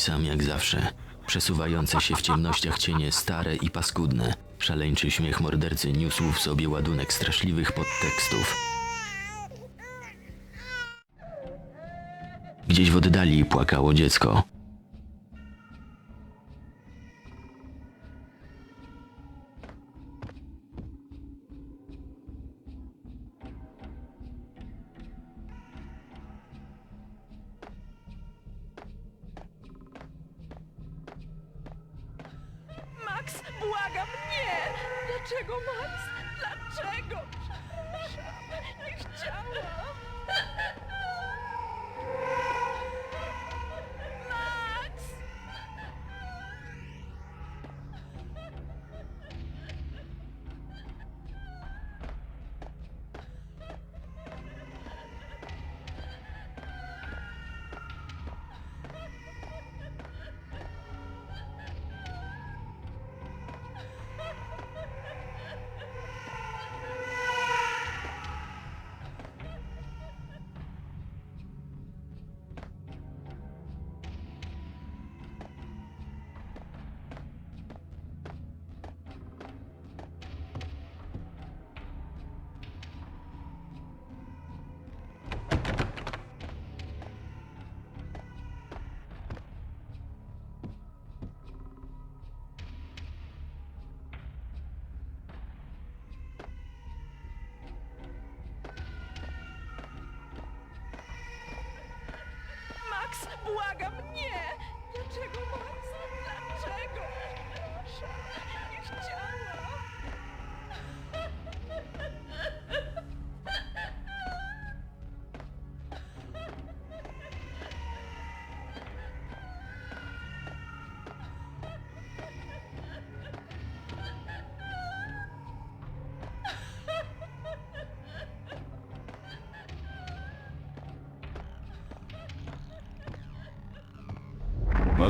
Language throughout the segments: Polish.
taki sam jak zawsze. Przesuwające się w ciemnościach cienie stare i paskudne. Szaleńczy śmiech mordercy niósł w sobie ładunek straszliwych podtekstów. Gdzieś w oddali płakało dziecko. Błagam, nie! Dlaczego, Max? Dlaczego? Przepraszam, nie chciałam.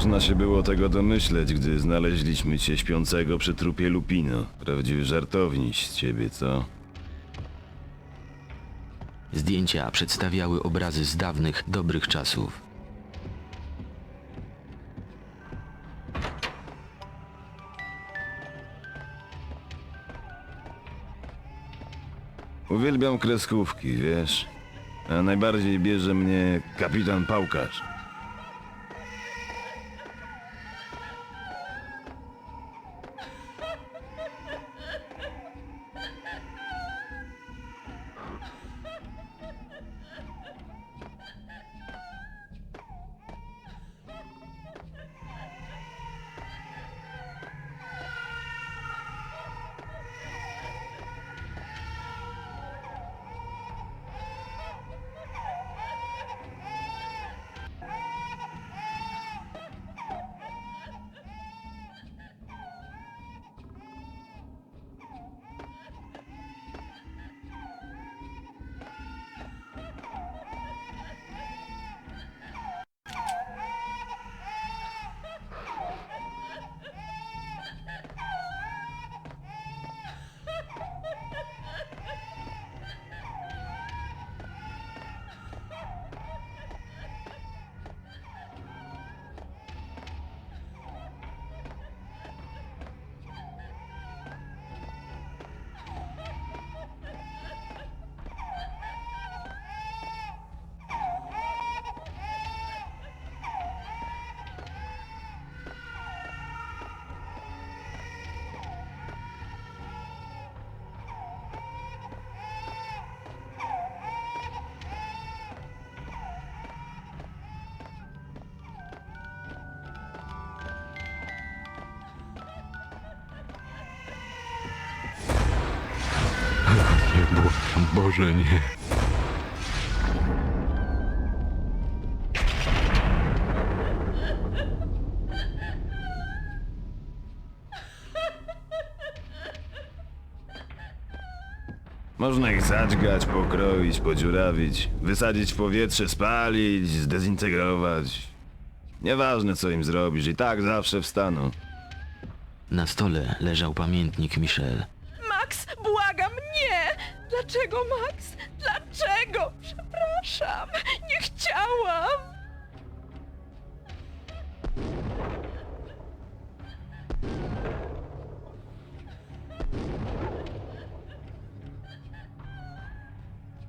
Można się było tego domyśleć, gdy znaleźliśmy cię śpiącego przy trupie Lupino. Prawdziwy żartowniś z ciebie, co? Zdjęcia przedstawiały obrazy z dawnych, dobrych czasów. Uwielbiam kreskówki, wiesz? A najbardziej bierze mnie kapitan Pałkarz. Bo, Boże, nie. Można ich zadźgać, pokroić, podziurawić, wysadzić w powietrze, spalić, zdezintegrować. Nieważne co im zrobisz, i tak zawsze wstaną. Na stole leżał pamiętnik Michelle. Max! Dlaczego, Max? Dlaczego? Przepraszam, nie chciałam!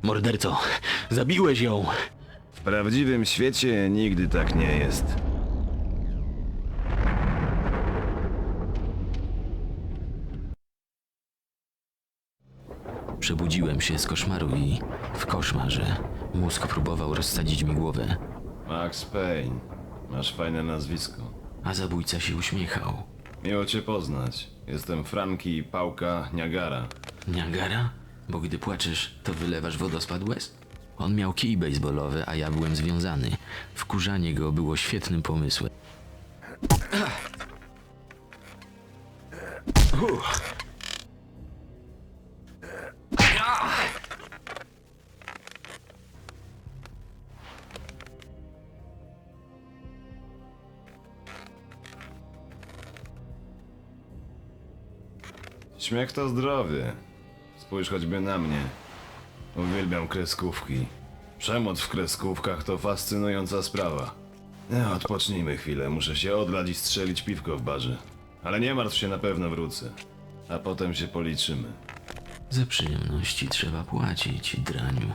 Morderco, zabiłeś ją! W prawdziwym świecie nigdy tak nie jest. Przebudziłem się z koszmaru i w koszmarze mózg próbował rozsadzić mi głowę, Max Payne. Masz fajne nazwisko. a zabójca się uśmiechał. Miło cię poznać. Jestem Franki Pałka Niagara. Niagara? Bo gdy płaczesz, to wylewasz wodospad łez? On miał kij baseballowy, a ja byłem związany. Wkurzanie go było świetnym pomysłem. Śmiech to zdrowie. Spójrz choćby na mnie. Uwielbiam kreskówki. Przemoc w kreskówkach to fascynująca sprawa. No, odpocznijmy chwilę, muszę się odlać i strzelić piwko w barze. Ale nie martw się, na pewno wrócę. A potem się policzymy. Za przyjemności trzeba płacić, draniu.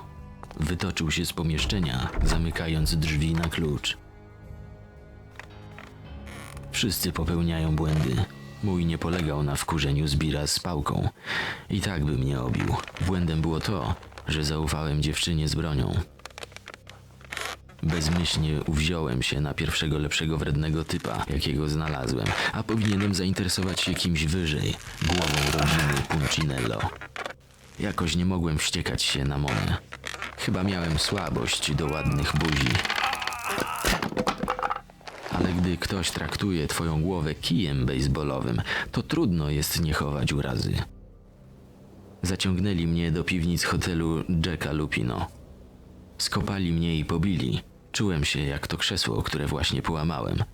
Wytoczył się z pomieszczenia, zamykając drzwi na klucz. Wszyscy popełniają błędy. Mój nie polegał na wkurzeniu zbira z pałką. I tak by mnie obił. Błędem było to, że zaufałem dziewczynie z bronią. Bezmyślnie uwziąłem się na pierwszego lepszego wrednego typa, jakiego znalazłem, a powinienem zainteresować się kimś wyżej, głową rodziny Puncinello. Jakoś nie mogłem wściekać się na Monę. Chyba miałem słabość do ładnych buzi. Ale gdy ktoś traktuje twoją głowę kijem baseballowym, to trudno jest nie chować urazy. Zaciągnęli mnie do piwnic hotelu Jacka Lupino. Skopali mnie i pobili. Czułem się jak to krzesło, które właśnie połamałem.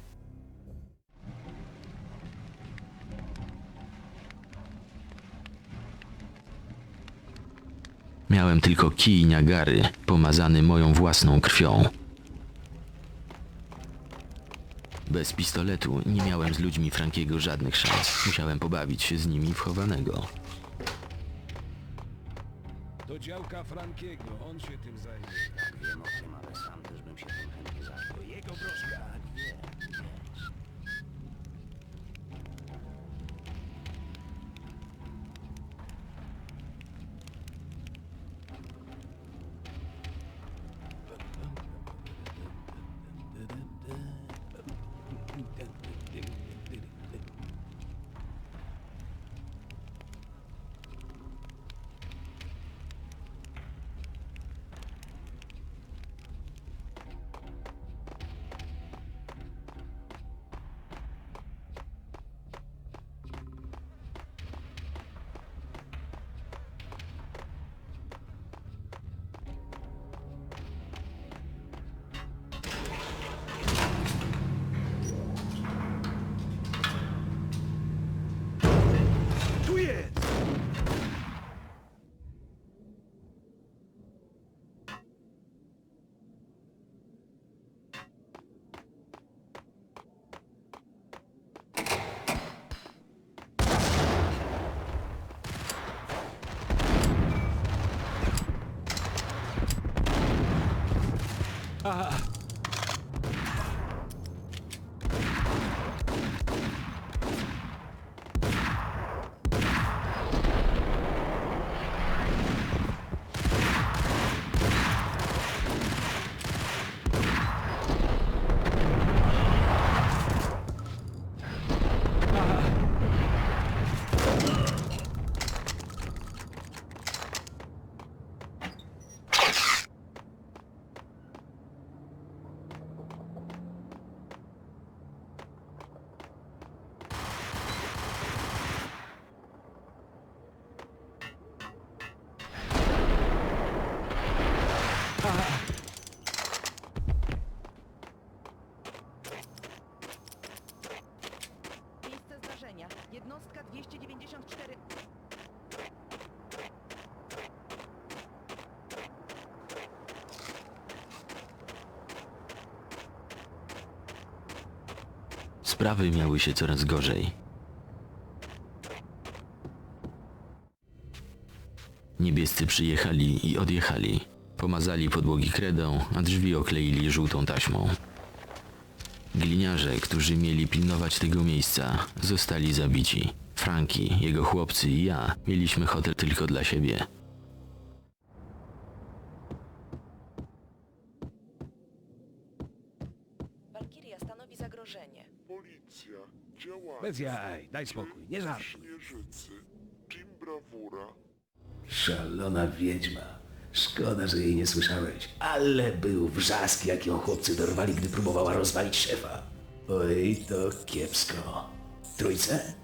Miałem tylko kij Niagary, pomazany moją własną krwią. Bez pistoletu nie miałem z ludźmi Frankiego żadnych szans. Musiałem pobawić się z nimi w chowanego. To działka Frankiego, on się tym zajmie. Wiem o tym, Uh, Sprawy miały się coraz gorzej. Niebiescy przyjechali i odjechali. Pomazali podłogi kredą, a drzwi okleili żółtą taśmą. Gliniarze, którzy mieli pilnować tego miejsca, zostali zabici. Franki, jego chłopcy i ja mieliśmy hotel tylko dla siebie. Walkiria stanowi zagrożenie. Policja, działania, Bez jaj, daj spokój, nie żartuj. Śnieżycy, Jim Brawura, Szalona wiedźma. Szkoda, że jej nie słyszałeś. Ale był wrzask, jak ją chłopcy dorwali, gdy próbowała rozwalić szefa. Oj, to kiepsko. Trójce?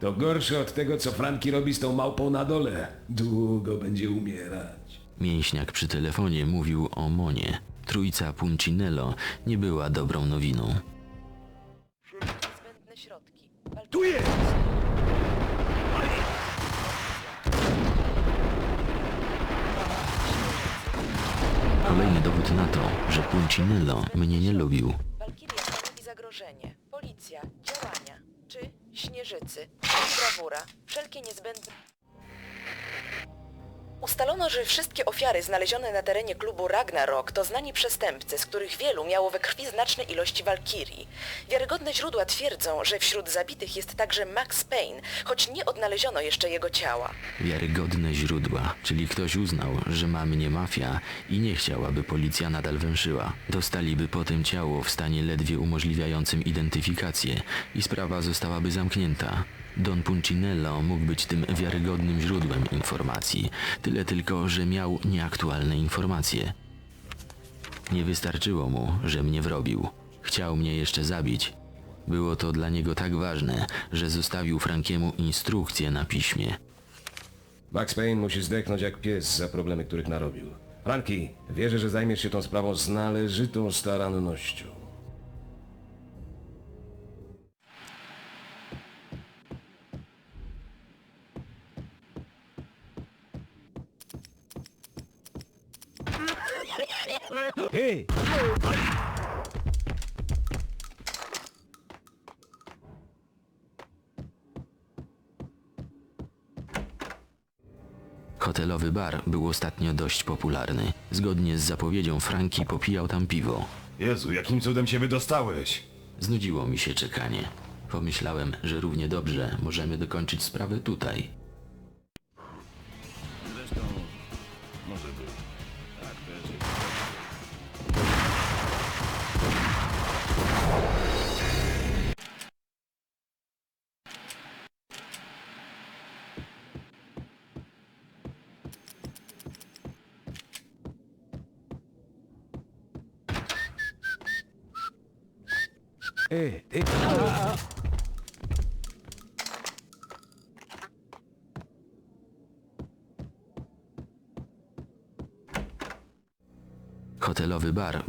To gorsze od tego, co Franki robi z tą małpą na dole. Długo będzie umierać. Mięśniak przy telefonie mówił o Monie. Trójca Puncinello nie była dobrą nowiną. Tu jest! Kolejny dowód na to, że Puncinello mnie nie lubił. Walkiria stanowi zagrożenie. Policja, działania. Czy śnieżycy. Brawura. Wszelkie niezbędne... Ustalono, że wszystkie ofiary znalezione na terenie klubu Ragnarok to znani przestępcy, z których wielu miało we krwi znaczne ilości walkirii. Wiarygodne źródła twierdzą, że wśród zabitych jest także Max Payne, choć nie odnaleziono jeszcze jego ciała. Wiarygodne źródła, czyli ktoś uznał, że ma mnie mafia i nie chciał, aby policja nadal węszyła. Dostaliby potem ciało w stanie ledwie umożliwiającym identyfikację i sprawa zostałaby zamknięta. Don Puncinello mógł być tym wiarygodnym źródłem informacji, tyle tylko, że miał nieaktualne informacje. Nie wystarczyło mu, że mnie wrobił. Chciał mnie jeszcze zabić. Było to dla niego tak ważne, że zostawił Frankiemu instrukcję na piśmie. Max Payne musi zdechnąć jak pies za problemy, których narobił. Franki, wierzę, że zajmiesz się tą sprawą z należytą starannością. Hej! Hotelowy bar był ostatnio dość popularny. Zgodnie z zapowiedzią Franki popijał tam piwo. Jezu, jakim cudem się wydostałeś? Znudziło mi się czekanie. Pomyślałem, że równie dobrze możemy dokończyć sprawę tutaj.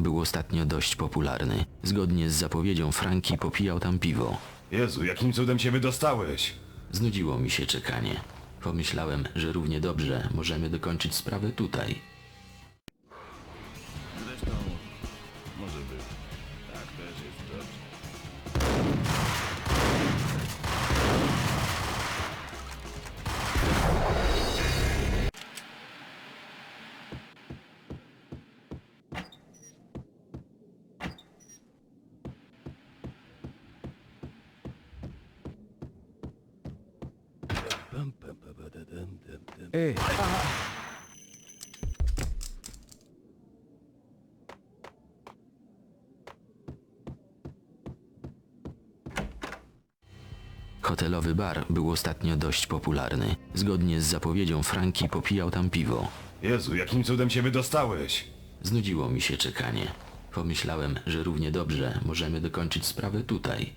Był ostatnio dość popularny. Zgodnie z zapowiedzią Franki popijał tam piwo. Jezu, jakim cudem się wydostałeś? Znudziło mi się czekanie. Pomyślałem, że równie dobrze możemy dokończyć sprawę tutaj. Ej! Hotelowy bar był ostatnio dość popularny. Zgodnie z zapowiedzią Franki popijał tam piwo. Jezu, jakim cudem się wydostałeś? Znudziło mi się czekanie. Pomyślałem, że równie dobrze możemy dokończyć sprawę tutaj.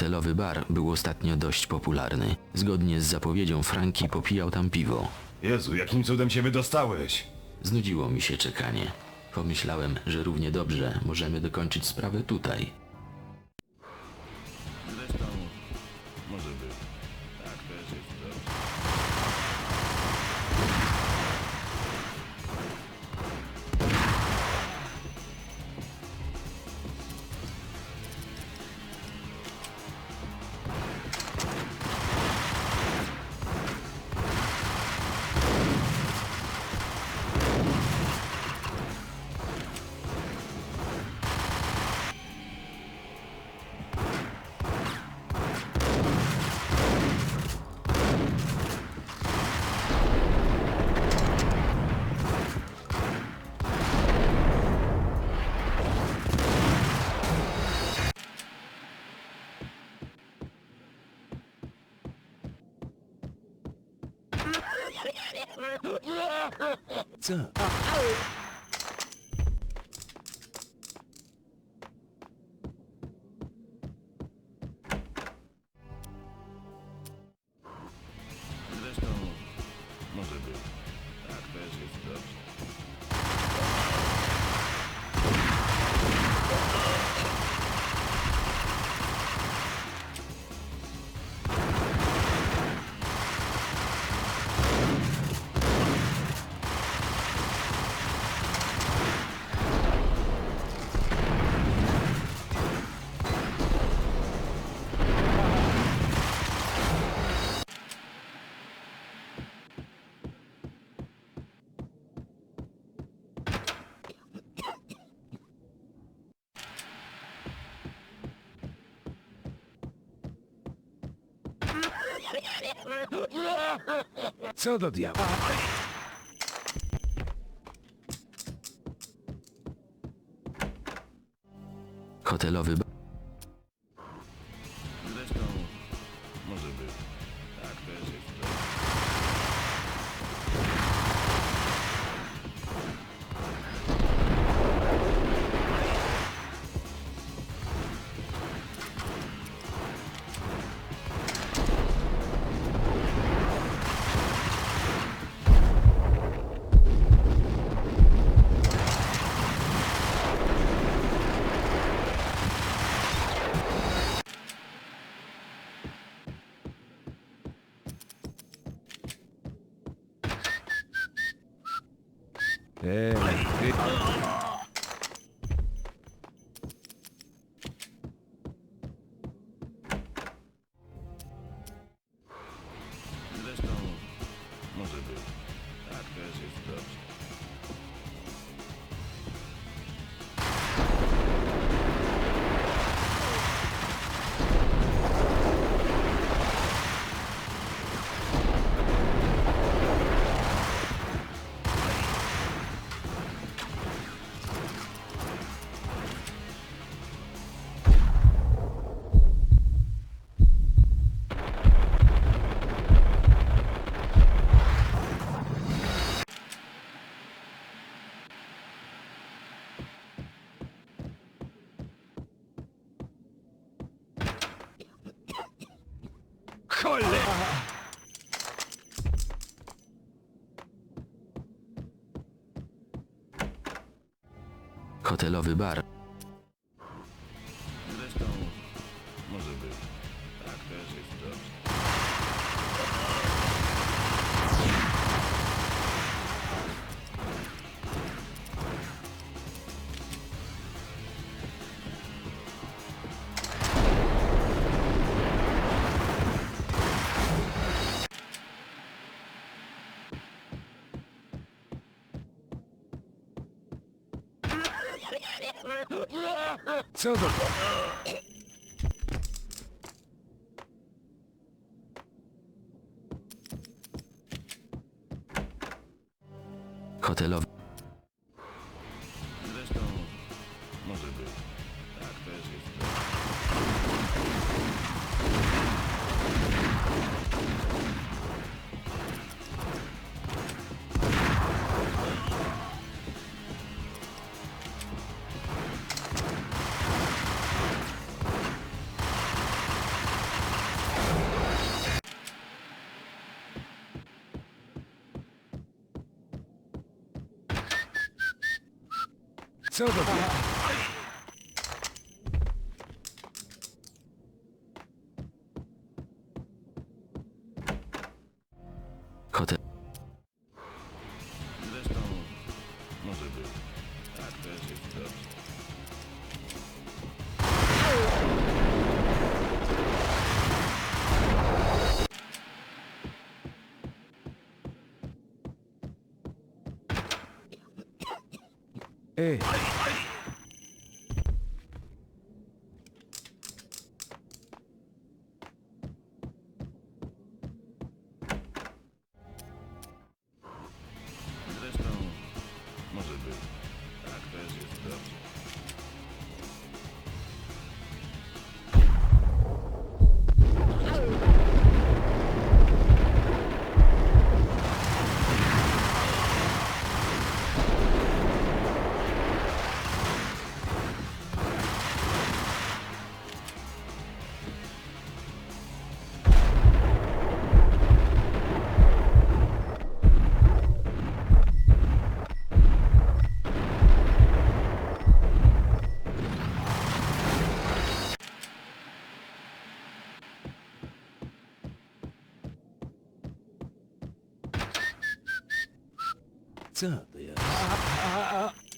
Hotelowy bar był ostatnio dość popularny. Zgodnie z zapowiedzią Franki popijał tam piwo. Jezu, jakim cudem się wydostałeś? Znudziło mi się czekanie. Pomyślałem, że równie dobrze możemy dokończyć sprawę tutaj. Zresztą, może by. Tak też jest dobrze. Co do diabła? Hotelowy bar Hotelowy bar Zresztą, może by. Tak też jest dobrze. Co do... hotelowy さばけ。Hey. uh, uh.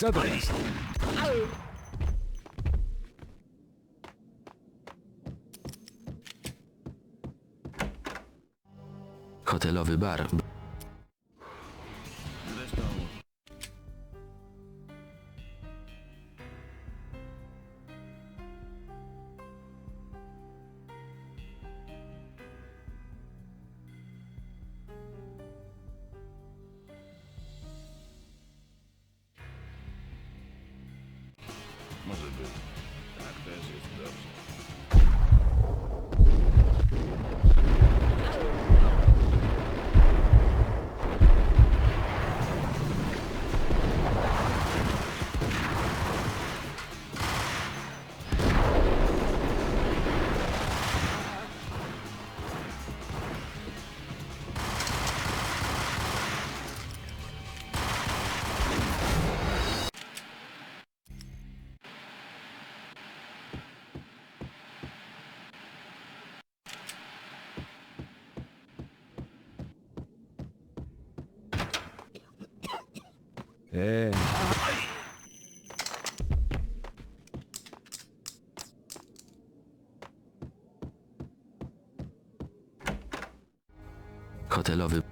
Co to jest? Hotelowy bar. Eee. Hotelowy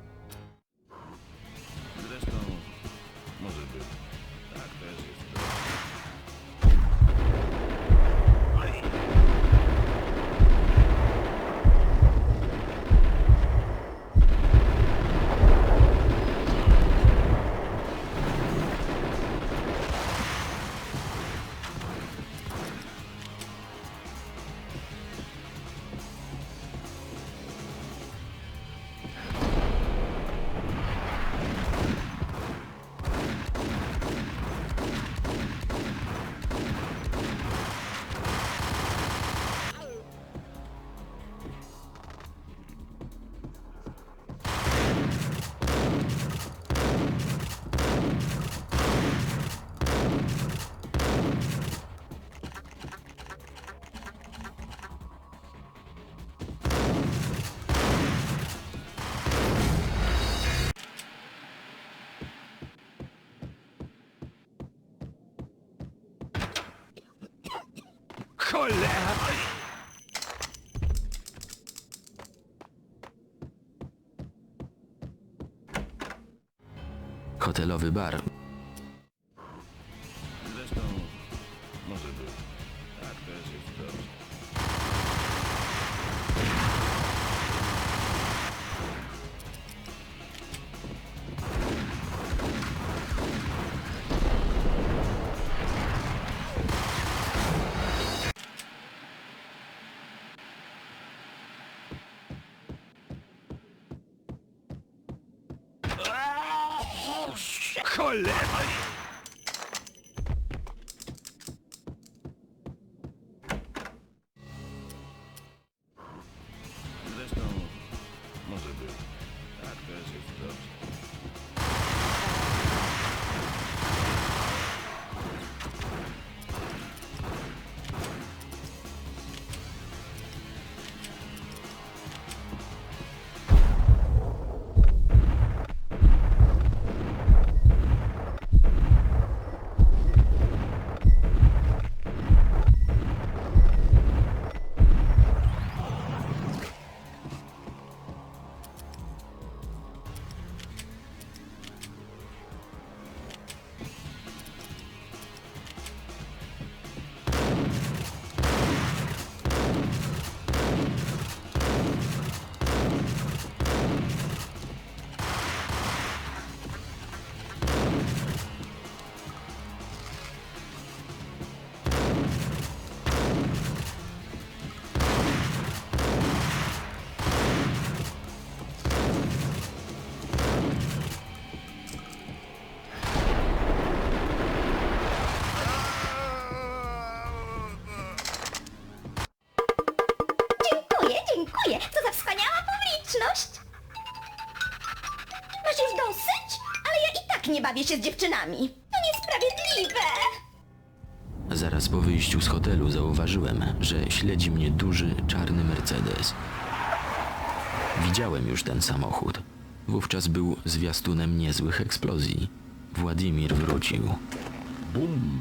Hotelowy bar. Zresztą, bawię się z dziewczynami. To niesprawiedliwe. Zaraz po wyjściu z hotelu zauważyłem, że śledzi mnie duży, czarny Mercedes. Widziałem już ten samochód. Wówczas był zwiastunem niezłych eksplozji. Władimir wrócił. Bum.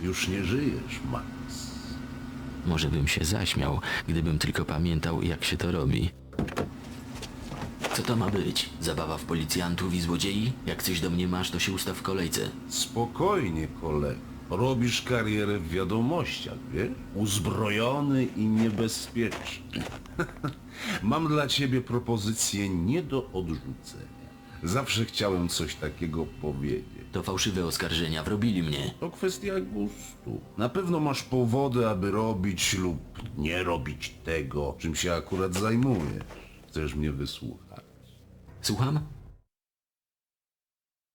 Już nie żyjesz, Max. Może bym się zaśmiał, gdybym tylko pamiętał, jak się to robi. Co to ma być? Zabawa w policjantów i złodziei? Jak coś do mnie masz, to się ustaw w kolejce. Spokojnie, kolego. Robisz karierę w wiadomościach, wiesz? Uzbrojony i niebezpieczny. Mam dla ciebie propozycję nie do odrzucenia. Zawsze chciałem coś takiego powiedzieć. To fałszywe oskarżenia wrobili mnie. To kwestia gustu. Na pewno masz powody, aby robić lub nie robić tego, czym się akurat zajmujesz. Chcesz mnie wysłuchać? 组合吗？